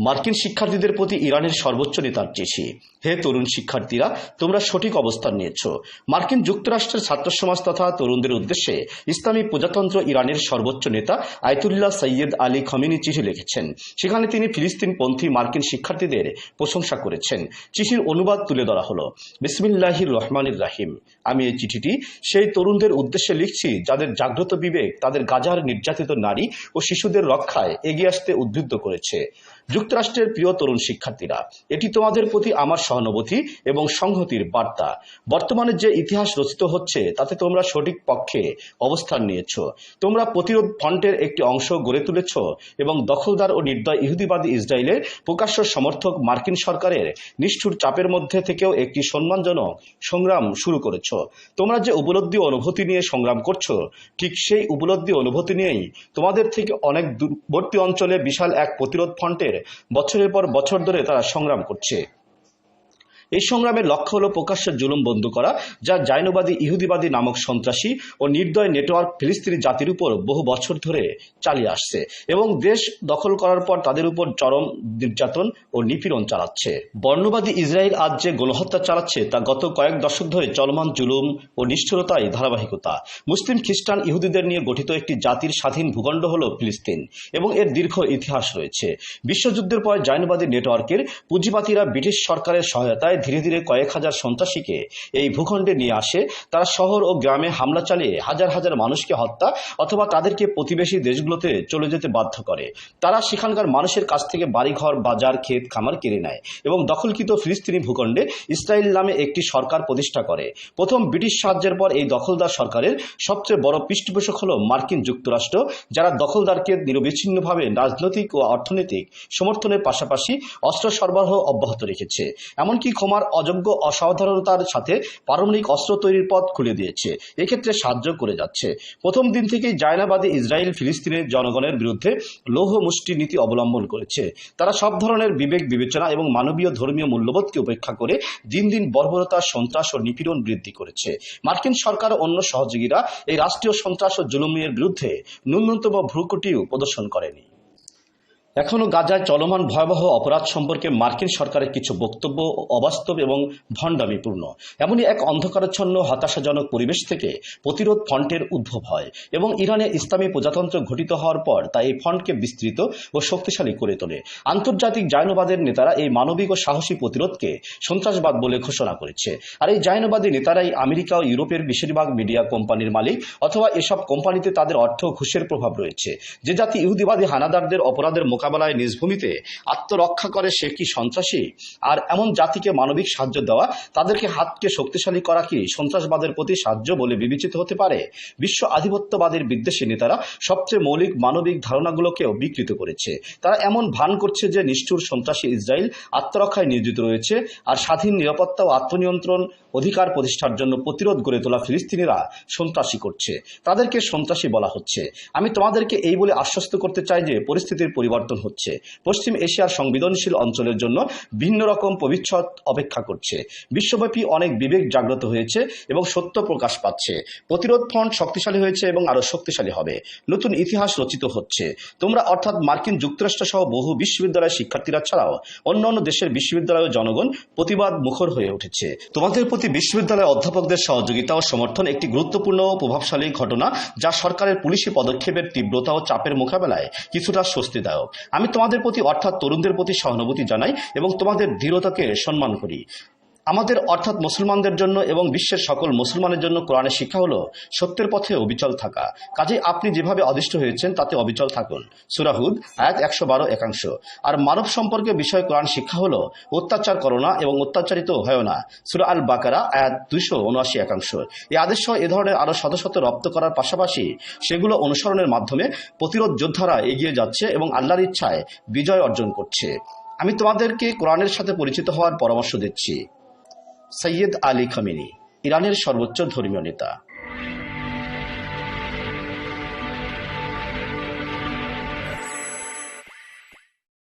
মার্কিন শিক্ষার্থীদের প্রতি ইরানের সর্বোচ্চ নেতার চিঠি। হে তরুণ শিক্ষার্থীরা, তোমরা সঠিক অবস্থান নিয়েছ। মার্কিন যুক্তরাষ্ট্রের ছাত্র সমাজ তথা তরুণদের উদ্দেশ্যে ইসলামী প্রজাতন্ত্র ইরানের সর্বোচ্চ নেতা আয়তুল্লাহ সৈয়দ আলী খমিনি চিঠি লিখেছেন। সেখানে তিনি ফিলিস্তিনপন্থী মার্কিন শিক্ষার্থীদের প্রশংসা করেছেন। চিঠির অনুবাদ তুলে ধরা হলো। বিসমিল্লাহির রহমানির রাহিম। আমি এই চিঠিটি সেই তরুণদের উদ্দেশ্যে লিখছি যাদের জাগ্রত বিবেক, তাদের গাজার নির্যাতিত নারী ও শিশুদের রক্ষায় এগিয়ে আসতে উদ্বুদ্ধ করেছে। যুক্তরাষ্ট্রের প্রিয় তরুণ শিক্ষার্থীরা, এটি তোমাদের প্রতি আমার সহানুভূতি এবং সংহতির বার্তা। বর্তমানে যে ইতিহাস রচিত হচ্ছে, তাতে তোমরা সঠিক পক্ষে অবস্থান নিয়েছ। তোমরা প্রতিরোধ ফ্রন্টের একটি অংশ গড়ে তুলেছ এবং দখলদার ও নির্দয় ইহুদিবাদী ইসরায়েলের প্রকাশ্য সমর্থক মার্কিন সরকারের নিষ্ঠুর চাপের মধ্যে থেকেও একটি সম্মানজনক সংগ্রাম শুরু করেছ। তোমরা যে উপলব্ধি অনুভূতি নিয়ে সংগ্রাম করছ, ঠিক সেই উপলব্ধি অনুভূতি নিয়েই তোমাদের থেকে অনেক দূরবর্তী অঞ্চলে বিশাল এক প্রতিরোধ ফ্রন্টের বছরের পর বছর ধরে তারা সংগ্রাম করছে। এই সংগ্রামের লক্ষ্য হল প্রকাশ্য জুলুম বন্ধ করা, যা জাইনবাদী ইহুদিবাদী নামক সন্ত্রাসী ও নির্দয় নেটওয়ার্ক ফিলিস্তিনি জাতির উপর বহু বছর ধরে চালিয়ে আসছে এবং দেশ দখল করার পর তাদের উপর চরম নির্যাতন ও নিপীড়ন চালাচ্ছে। বর্ণবাদী ইসরায়েল আজ যে গণহত্যা চালাচ্ছে, তা গত কয়েক দশক ধরে চলমান জুলুম ও নিষ্ঠুরতায় ধারাবাহিকতা। মুসলিম খ্রিস্টান ইহুদিদের নিয়ে গঠিত একটি জাতির স্বাধীন ভূখণ্ড হল ফিলিস্তিন এবং এর দীর্ঘ ইতিহাস রয়েছে। বিশ্বযুদ্ধের পর জাইনবাদী নেটওয়ার্কের পুঁজিবাতীরা ব্রিটিশ সরকারের সহায়তায় ধীরে ধীরে কয়েক হাজার সন্ত্রাসীকে এই ভূখণ্ডে নিয়ে আসে। তারা শহর ও গ্রামে হামলা চালিয়ে হাজার হাজার মানুষকে হত্যা অথবা তাদেরকে প্রতিবেশী দেশগুলোতে চলে যেতে বাধ্য করে। তারা সেখানকার মানুষের কাছ থেকে বাড়িঘর, বাজার, ক্ষেত, খামার কেড়ে নেয় এবং দখলকৃত ফিলিস্তিনি ভূখণ্ডে ইসরায়েল নামে একটি সরকার প্রতিষ্ঠা করে। প্রথম ব্রিটিশ সাহায্যের পর এই দখলদার সরকারের সবচেয়ে বড় পৃষ্ঠপোষক হল মার্কিন যুক্তরাষ্ট্র, যারা দখলদারকে নিরবিচ্ছিন্নভাবে রাজনৈতিক ও অর্থনৈতিক সমর্থনের পাশাপাশি অস্ত্র সরবরাহ অব্যাহত রেখেছে। এমনকি ক্ষমার অযোগ্য অসাধারণতার সাথে পারমাণবিক অস্ত্র তৈরির পথ খুলে দিয়েছে। এক্ষেত্রে সাহায্য করে যাচ্ছে। প্রথম দিন থেকেই জায়নাবাদী ইসরায়েল ফিলিস্তিনের জনগণের বিরুদ্ধে লৌহ মুষ্টি নীতি অবলম্বন করেছে। তারা সব ধরনের বিবেক বিবেচনা এবং মানবীয় ধর্মীয় মূল্যবোধকে উপেক্ষা করে দিন দিন বর্বরতা, সন্ত্রাস ও নিপীড়ন বৃদ্ধি করেছে। মার্কিন সরকার অন্য সহযোগীরা এই রাষ্ট্রীয় সন্ত্রাস ও জুলুমের বিরুদ্ধে ন্যূনতম ভ্রুকুটিও প্রদর্শন করেনি। এখনও গাজায় চলমান ভয়াবহ অপরাধ সম্পর্কে মার্কিন সরকারের কিছু বক্তব্য অবাস্তব এবং ভণ্ডামিপূর্ণ। এমনই এক অন্ধকারাচ্ছন্ন, হতাশাজনক পরিবেশ থেকে প্রতিরোধ ফ্রন্টের উদ্ভব হয় এবং ইরানে ইসলামী প্রজাতন্ত্র ঘটিত হওয়ার পর তা এই ফ্রন্টকে বিস্তৃত ও শক্তিশালী করে তোলে। আন্তর্জাতিক জায়নবাদের নেতারা এই মানবিক ও সাহসী প্রতিরোধকে সন্ত্রাসবাদ বলে ঘোষণা করেছে। আর এই জায়নবাদী নেতারাই আমেরিকা ও ইউরোপের বেশিরভাগ মিডিয়া কোম্পানির মালিক অথবা এসব কোম্পানিতে তাদের অর্থ ঘুষের প্রভাব রয়েছে। যে জাতি ইহুদিবাদী হানাদারদের অপরাধের মোকাবেলায় নিজ ভূমিতে আত্মরক্ষা করে সে কি সন্ত্রাসী? আর এমন জাতিকে মানবিক সাহায্য দেওয়া, তাদেরকে হাতকে শক্তিশালী করা কি সন্ত্রাসবাদের প্রতি সাহায্য বলে বিবেচিত হতে পারে? বিশ্ব আধিপত্যবাদের বিদ্বেষী নেতারা সবচেয়ে মৌলিক মানবিক ধারণাগুলোকেও বিকৃত করেছে। তারা এমন ভান করছে যে নিষ্ঠুর সন্ত্রাসী ইসরায়েল আত্মরক্ষায় নিয়োজিত রয়েছে আর স্বাধীন নিরাপত্তা ও আত্মনিয়ন্ত্রণ অধিকার প্রতিষ্ঠার জন্য প্রতিরোধ গড়ে তোলা ফিলিস্তিনিরা সন্ত্রাসী করছে। তাদেরকে সন্ত্রাসী বলা হচ্ছে। আমি তোমাদেরকে এই বলে আশ্বস্ত করতে চাই যে পরিস্থিতির পরিবর্তন হচ্ছে। পশ্চিম এশিয়ার সংবেদনশীল অঞ্চলের জন্য ভিন্ন রকম পবিচ্ছদ অপেক্ষা করছে। বিশ্বব্যাপী অনেক বিবেক জাগ্রত হয়েছে এবং সত্য প্রকাশ পাচ্ছে। প্রতিরোধ ফ্রন্ট শক্তিশালী হয়েছে এবং আরও শক্তিশালী হবে। নতুন ইতিহাস রচিত হচ্ছে। তোমরা অর্থাৎ মার্কিন যুক্তরাষ্ট্র সহ বহু বিশ্ববিদ্যালয়ের শিক্ষার্থীরা ছাড়াও অন্যান্য দেশের বিশ্ববিদ্যালয় ও জনগণ প্রতিবাদ মুখর হয়ে উঠেছে। তোমাদের প্রতি বিশ্ববিদ্যালয় অধ্যাপকদের সহযোগিতা ও সমর্থন একটি গুরুত্বপূর্ণ ও প্রভাবশালী ঘটনা যা সরকারের পুলিশি পদক্ষেপের তীব্রতা ও চাপের মোকাবেলায় কিছুটা স্বস্তিদায়ক। আমি তোমাদের প্রতি অর্থাৎ তরুণদের প্রতি সহানুভূতি জানাই এবং তোমাদের দৃঢ়তাকে সম্মান করি। আমাদের অর্থাৎ মুসলমানদের জন্য এবং বিশ্বের সকল মুসলমানের জন্য কোরআনের শিক্ষা হলো সত্যের পথে অবিচল থাকা। কাজে আপনি যেভাবে অদিষ্ট হয়েছেন, তাতে অবিচল থাকুন। সুরাহুদ আয়াত একশো বারো একাংশ। আর মানব সম্পর্কে বিষয় কোরআন শিক্ষা হলো অত্যাচার করো না এবং অত্যাচারিত হয় না। সুরা আল বাকারা আয়াত দুইশো উনআশি একাংশ। এই আদেশ এ ধরনের আরও শত শত রপ্ত করার পাশাপাশি সেগুলো অনুসরণের মাধ্যমে প্রতিরোধ যোদ্ধারা এগিয়ে যাচ্ছে এবং আল্লাহর ইচ্ছায় বিজয় অর্জন করছে। আমি তোমাদেরকে কোরআনের সাথে পরিচিত হওয়ার পরামর্শ দিচ্ছি। সৈয়দ আলী খামিনী ইরানের সর্বোচ্চ ধর্মীয় নেতা।